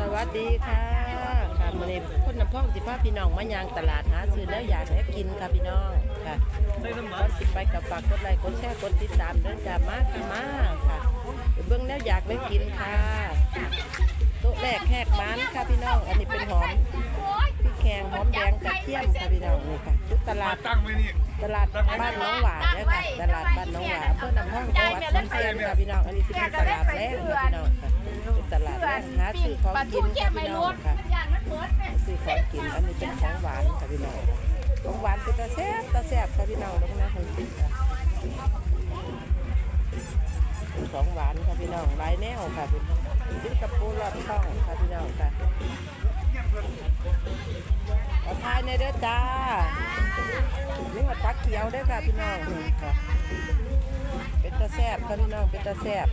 สวัสดีค่ะค่ะมื้อนี้คนน้ำพ่องสิพาพี่น้องมายางตลาดหาซื้อแล้วอยากให้กินค่ะพี่น้องค่ะก่อนสิไปกับฝากกดไลค์กดแชร์กดติดตามเด้อจ้ามาค่ะมาค่ะเบิ่งแล้วอยากได้กินค่ะโต๊ะแรกแขกมันค่ะพี่น้อง อันนี้เป็นหอมพริกแกงหอมแดงกระเทียมค่ะพี่น้องนี่ค่ะชุดตลาดตั้งไว้นี่ ตลาดบ้านน้องหวานเด้อค่ะตลาดบ้านน้องหวานอำเภอน้ำห้องจังหวัดขอนแก่นค่ะพี่น้องอันนี้สิเป็นตลาดแรกค่ะพี่น้องค่ะเป็นตลาดแรกหาซื้อของกินค่ะพี่น้องค่ะซื้อของกินอันนี้เป็นของหวานค่ะพี่น้องของหวานเป็นตาแซ่บตาแซ่บค่ะพี่น้องแล้วนะของกินค่ะเป็นของหวานค่ะพี่น้องหลายแนวค่ะพี่น้องซื้อกับปูรอดช่องค่ะพี่น้องค่ะขอทายในอยเด้อจ้า นี่ว่าตักเขียวได้ค่ะพี่น้องเป็นตาแซบค่ะพี่น้องเป็นตาแซบ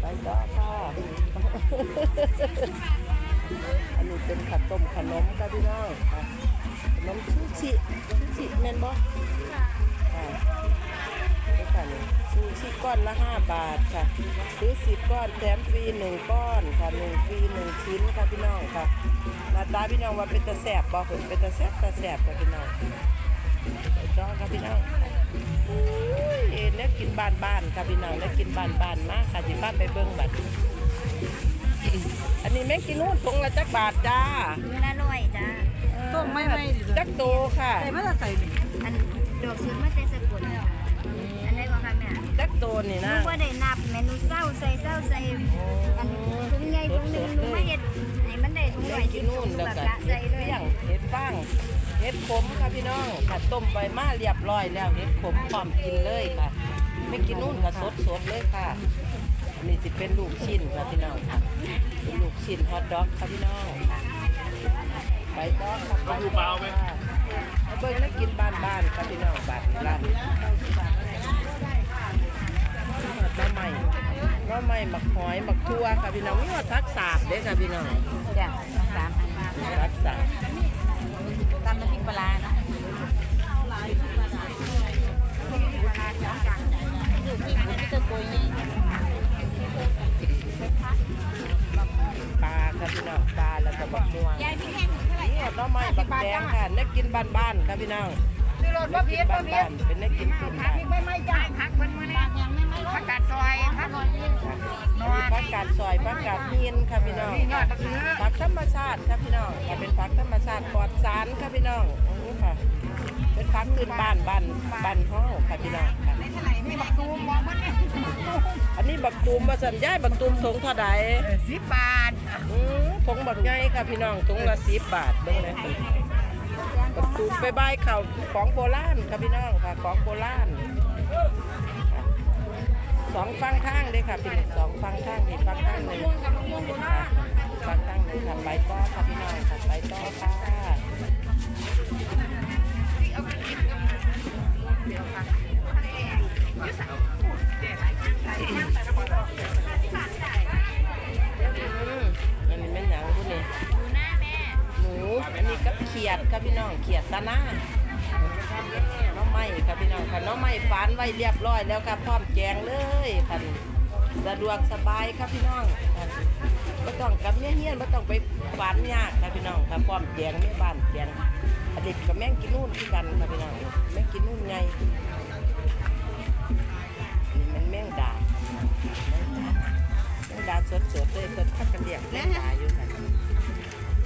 ไปต่อค่ะอันนี้เป็นขัดต้มขนมค่ะพี่น้องขนมซูชิซูชิแม่นบ่ค่ะ ค่ะนี่ซูชิก้อนละห้าบาทค่ะ ซื้อสิบก้อนแถมฟรีหนึ่งก้อนค่ะหนึ่งฟรีหนึ่งชิ้นค่ะพี่น้องค่ะหน้าตาพี่น้องว่าเป็นตาแซ่บบ่เป็นเป็นตาแซ่บตาแซ่บค่ะพี่น้องไปจ้องครับพี่น้องอุ้ยเอ็นเนี่ยกินบ้านบ้านๆครับพี่น้องเนี่ยกินบ้านบ้านๆมากค่ะที่บ้านไปเบิ้งบัดอันนี้แม่งกินนู่นตรงละจักบาทจ้าเวลาลอยจ้าต้มไม่ไม่ดิจักโตค่ะ ใส่มาจะใส่นี่อันดอกสุดมาแต่สกุล จักโตนี่หนูนะ ว่าได้นับเมนูเศร้าใส่เศร้าใส่อันถุงใหญ่ถุงหนึงหนูไม่เห็ดให้มันได้ถุงใหแม่ญ่งกิสินบนู่ถุนงแล้วแบบก็ละเห็ใส่ดเลยเปี้ยงเห็ดฟางเห็ดขมค่ะพี่น้องค่ะต้มไปมาเรียบร้อยแล้วเห็ดขมพร้อมกินเลยค่ะไม่กินนู่นก็สดสดๆเลยค่ะอันนี้สิเป็นลูกชิ้นค่ะพี่น้องค่ะเป็นลูกชิ้นฮอทดอกค่ะพี่น้องไปต่อค่ะไปต่อค่ะมาเบิ่งแล้วกินบ้านบ้านๆครับพี่น้องบ้านร้านน้ น้ำใหม่หมักหอยหมักทั่วค่ะพี่น้องมีว่าทักษาบเด้อค่ะพี่น้องจ้ะสามอันทักษาบตำน้ำพริกปลาร้าเนาะอยู่ที่บุญตะโกยนี่ปลาค่ะพี่น้องปลาแล้วก็บักม่วงยายพี่แห้งเท่าไหร่นี่น้ำใหม่บักแดงค่ะนักกินบ้านบ้านๆค่ะพี่น้องซื้อรถนัว่ากกิเพีนยรบ้าว่านเพียบ้ารนๆเป็นนักกินพื้นบ้านไม่ไม่จ่ายพักเพิ่นมื้อนี้ ผักกาดซอยผักมีผักกาดซอยผักกาดหินค่ะพี่น้องนี่ยอดมะเขือผักธรรมชาติครับพี่น้องค่ะเป็นผักธรรมชาติปลอดสารครับพี่น้องนี่ค่ะ เป็นผักพื้นบ้านบ้านบ้านห้องค่ะพี่น้องค่ะเท่าไหร่นี่บักตูมมองมันเนี่ยอันนี้บักตูมมาสัญญายบักตูมถุงเท่าใดสิบบาทอือถุงบักใหญ่ค่ะพี่น้องถุงละสิบบาทเบิ่งเลยบักตูมไปบายเขาของโบราณค่ะพี่น้องค่ะ ของโบราณค่ะ สองฟังข้างเลยค่ะพี่น้องสองฟังข้างนี่ฟังข้างหนึ่งค่ะฟังข้างหนึ่งค่ะไปต่อค่ะพี่น้องค่ะไปต่อค่ะอืมอันนี้แม่นหยังผู้นี่ดูหน้าแม่หมูอันนี้กับเขียดครับพี่น้องเขียดตาหน้า น้องไม้ครับพี่น้องค่ะน้องไม้ฝานไว้เรียบร้อยแล้วครับพร้อมแกงเลยค่ะสะดวกสบายครับพี่น้องค่ะไม่ต้องกับเมียเฮียนไม่ต้องไปฝานยากครับพี่น้องค่ะพร้อมแกงไม่บ้านแกงอันนี้กับแม่งกินนู่นคือกันครับพี่น้องแม่งกินนู่นไงนี่มันแม่งดาแม่งดาสดๆเลยเพิ่นพักกันเรียกแม่งดาอยู่ค่ะ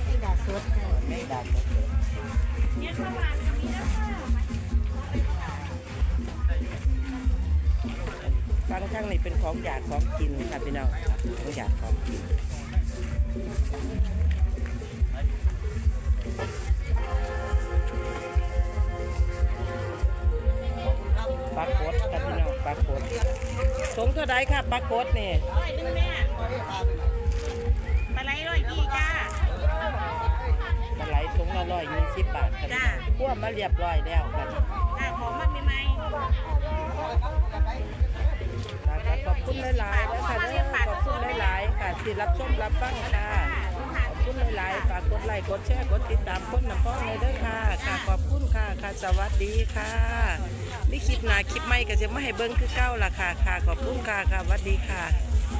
ให้ดาสดไม่งดัน ฟังข้างนี้เป็นของอยากของกินค่ะพี่น้องของอยากของกินปลากดค่ะพี่น้องปลากดถุงเท่าไรค่ะปลากดนี่ร้อยหนึงแม่ จ้าพวกมาเรียบร้อยแล้วค่ะจ้าของมันใหม่ขอบคุณหลายๆนะคะเด้อขอบคุณหลายๆค่ะที่รับชมรับฟังค่ะขอบคุณหลายๆฝากกดไลค์กดแชร์กดติดตามคนน้ำพ้องเลยเด้อค่ะค่ะขอบคุณค่ะค่ะสวัสดีค่ะนี่คลิปหน้าคลิปใหม่ก็จะมาให้เบิ่งคือเก้าล่ะค่ะค่ะขอบคุณค่ะค่ะสวัสดีค่ะ